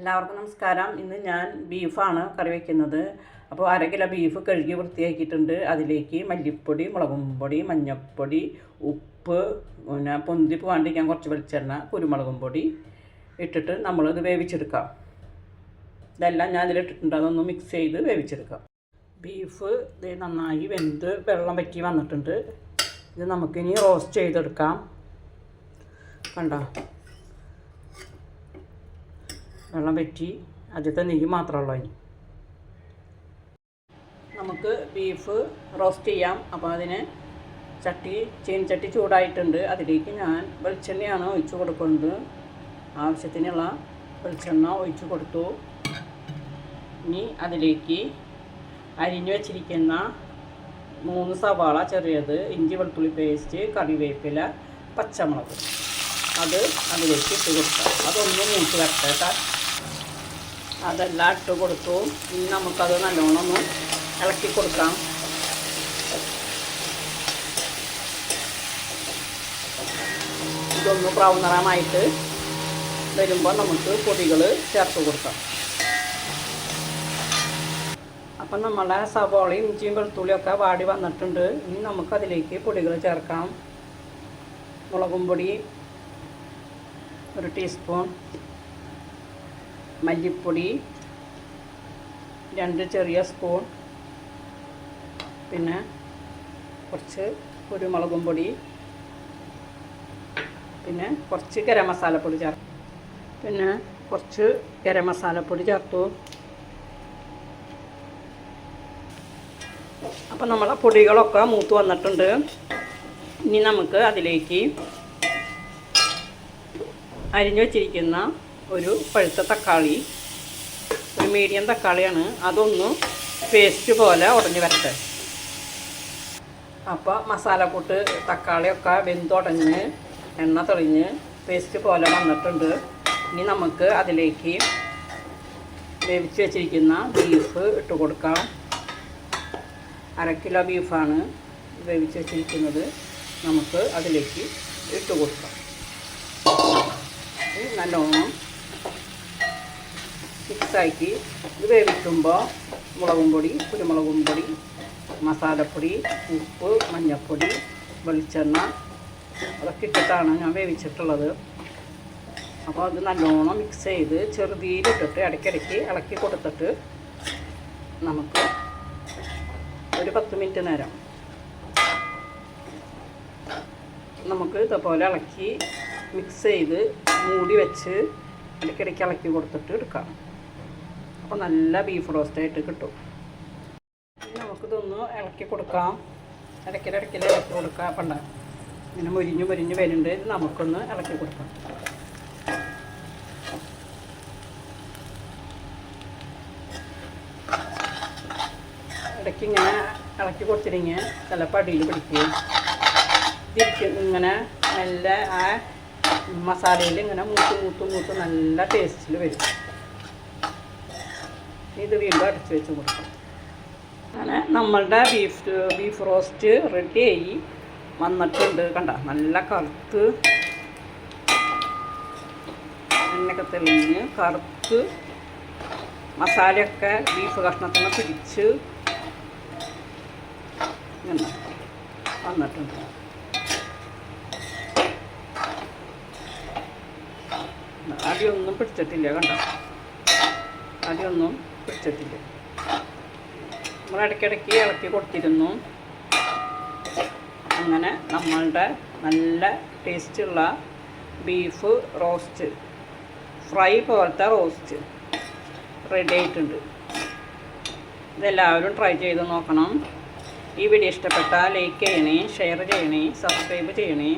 എല്ലാവർക്കും നമസ്കാരം. ഇന്ന് ഞാൻ ബീഫാണ് കറി വയ്ക്കുന്നത് അപ്പോൾ അര കിലോ ബീഫ് കഴുകി വൃത്തിയാക്കിയിട്ടുണ്ട്. അതിലേക്ക് മല്ലിപ്പൊടി മുളകും പൊടി മഞ്ഞൾപ്പൊടി ഉപ്പ് പിന്നെ പൊന്തി പോകാണ്ടിരിക്കാൻ കുറച്ച് വെളിച്ചെണ്ണ കുരുമുളകും പൊടി ഇട്ടിട്ട് നമ്മളിത് വേവിച്ചെടുക്കാം. ഇതെല്ലാം ഞാൻ ഇതിലിട്ടിട്ടുണ്ട് അതൊന്ന് മിക്സ് ചെയ്ത് വേവിച്ചെടുക്കാം. ബീഫ് ഇത് നന്നായി വെന്ത് വെള്ളം വറ്റി വന്നിട്ടുണ്ട്. ഇത് നമുക്കിനി റോസ്റ്റ് ചെയ്തെടുക്കാം. കണ്ടോ? വെള്ളം വറ്റി ആദ്യത്തെ നെയ്യ് മാത്രമുള്ളൂ ഇനി നമുക്ക് ബീഫ് റോസ്റ്റ് ചെയ്യാം. അപ്പോൾ അതിന് ചട്ടി ചീനച്ചട്ടി ചൂടായിട്ടുണ്ട്. അതിലേക്ക് ഞാൻ വെളിച്ചെണ്ണയാണ് ഒഴിച്ചു കൊടുക്കുന്നത്. ആവശ്യത്തിനുള്ള വെളിച്ചെണ്ണ ഒഴിച്ചു കൊടുത്തു. ഇനി അതിലേക്ക് അരിഞ്ഞു വച്ചിരിക്കുന്ന മൂന്ന് സവാള ചെറിയത് ഇഞ്ചി വെളുത്തുള്ളി പേസ്റ്റ് കറിവേപ്പില പച്ചമുളക്. അത് അതിലേക്ക് ഇട്ട് കൊടുക്കാം അതൊന്ന് മൂത്ത് വരട്ടെ അതെല്ലാം ഇട്ട് കൊടുത്തു. ഇനി നമുക്കത് നല്ലോണം ഇളക്കി കൊടുക്കാം. ഇതൊന്ന് ബ്രൗൺ നിറമായിട്ട് വരുമ്പോൾ നമുക്ക് പൊടികൾ ചേർത്ത് കൊടുക്കാം. അപ്പം നമ്മളെ സവോളയും ഇഞ്ചിയും വെളുത്തുള്ളിയൊക്കെ വാടി വന്നിട്ടുണ്ട്. ഇനി നമുക്കതിലേക്ക് പൊടികൾ ചേർക്കാം. മുളകും പൊടി ഒരു ടീസ്പൂൺ. മല്ലിപ്പൊടി രണ്ട് ചെറിയ സ്പൂൺ പിന്നെ കുറച്ച് കുരുമുളകും പൊടി പിന്നെ കുറച്ച് ഗരം മസാലപ്പൊടി ചേർത്തു പിന്നെ കുറച്ച് ഗരം മസാലപ്പൊടി ചേർത്തു. അപ്പം നമ്മളെ പൊടികളൊക്കെ മൂത്ത് വന്നിട്ടുണ്ട്. ഇനി നമുക്ക് അതിലേക്ക് അരിഞ്ഞു വച്ചിരിക്കുന്ന ഒരു പഴുത്ത തക്കാളി ഒരു മീഡിയം തക്കാളിയാണ്. അതൊന്ന് പേസ്റ്റ് പോലെ ഉടഞ്ഞു വരട്ടെ. അപ്പോൾ മസാലക്കൂട്ട് തക്കാളിയൊക്കെ വെന്തുടഞ്ഞ് എണ്ണ തെളിഞ്ഞ് പേസ്റ്റ് പോലെ വന്നിട്ടുണ്ട്. ഇനി നമുക്ക് അതിലേക്ക് വേവിച്ച് വെച്ചിരിക്കുന്ന ബീഫ് ഇട്ട് കൊടുക്കാം. അര കിലോ ബീഫാണ് വേവിച്ച് വെച്ചിരിക്കുന്നത്. നമുക്ക് അതിലേക്ക് ഇട്ട് കൊടുക്കാം. നല്ലോണം മിക്സാക്കി ഇത് വേവിക്കുമ്പോൾ മുളകും പൊടി കുരുമുളകും പൊടി മസാലപ്പൊടി ഉപ്പ് മഞ്ഞൾപ്പൊടി വെളിച്ചെണ്ണ അതൊക്കെ ഇട്ടിട്ടാണ് ഞാൻ വേവിച്ചിട്ടുള്ളത്. അപ്പോൾ അത് നല്ലോണം മിക്സ് ചെയ്ത് ചെറുതീലിട്ടിട്ട് ഇടയ്ക്കിടയ്ക്ക് ഇളക്കി കൊടുത്തിട്ട് നമുക്ക് ഒരു പത്ത് മിനിറ്റ് നേരം നമുക്ക് ഇതേപോലെ ഇളക്കി മിക്സ് ചെയ്ത് മൂടി വെച്ച് ഇടയ്ക്കിടയ്ക്ക് ഇളക്കി കൊടുത്തിട്ട് എടുക്കാം. അപ്പോൾ നല്ല ബീഫ് റോസ്റ്റായിട്ട് കിട്ടും. നമുക്കിതൊന്ന് ഇളക്കി കൊടുക്കാം. ഇടയ്ക്കിൽ ഇടയ്ക്കിൽ ഇളക്കി കൊടുക്കാം. പണ്ട ഇങ്ങനെ മുരിഞ്ഞ് മുരിഞ്ഞ് വരുന്നുണ്ട്. ഇത് നമുക്കൊന്ന് ഇളക്കി കൊടുക്കാം. ഇടയ്ക്ക് ഇങ്ങനെ ഇളക്കി കൊടുത്തിരിങ്ങനെ ചിലപ്പോൾ അടിയിൽ പിടിക്കുകയും തിരിക്കും ഇങ്ങനെ നല്ല ആ മസാലയിൽ ഇങ്ങനെ മൂത്ത് മൂത്ത് മൂത്ത് നല്ല ടേസ്റ്റിൽ വരും. ഇത് വീണ്ടും അടച്ചു വെച്ച് കൊടുക്കണം അങ്ങനെ നമ്മളുടെ ബീഫ് ബീഫ് റോസ്റ്റ് റെഡിയായി വന്നിട്ടുണ്ട് കണ്ട? നല്ല കറുത്ത്. എണ്ണയൊക്കെ തെളിഞ്ഞ് കറുത്ത്. മസാലയൊക്കെ ബീഫ് കഷ്ണത്തിന് പിടിച്ച് വന്നിട്ടുണ്ട്. അടിയൊന്നും പിടിച്ചിട്ടില്ല കണ്ടോ? അടിയൊന്നും പിടിച്ചിട്ടില്ല നമ്മൾ ഇടയ്ക്കിടയ്ക്ക് ഇളക്കി കൊടുത്തിരുന്നു. അങ്ങനെ നമ്മളുടെ നല്ല ടേസ്റ്റുള്ള ബീഫ് റോസ്റ്റ് ഫ്രൈ പോലത്തെ റോസ്റ്റ് റെഡി ആയിട്ടുണ്ട്. ഇതെല്ലാവരും ട്രൈ ചെയ്ത് നോക്കണം. ഈ വീഡിയോ ഇഷ്ടപ്പെട്ടാൽ ലൈക്ക് ചെയ്യണേ ഷെയർ ചെയ്യണേ സബ്സ്ക്രൈബ് ചെയ്യണേ.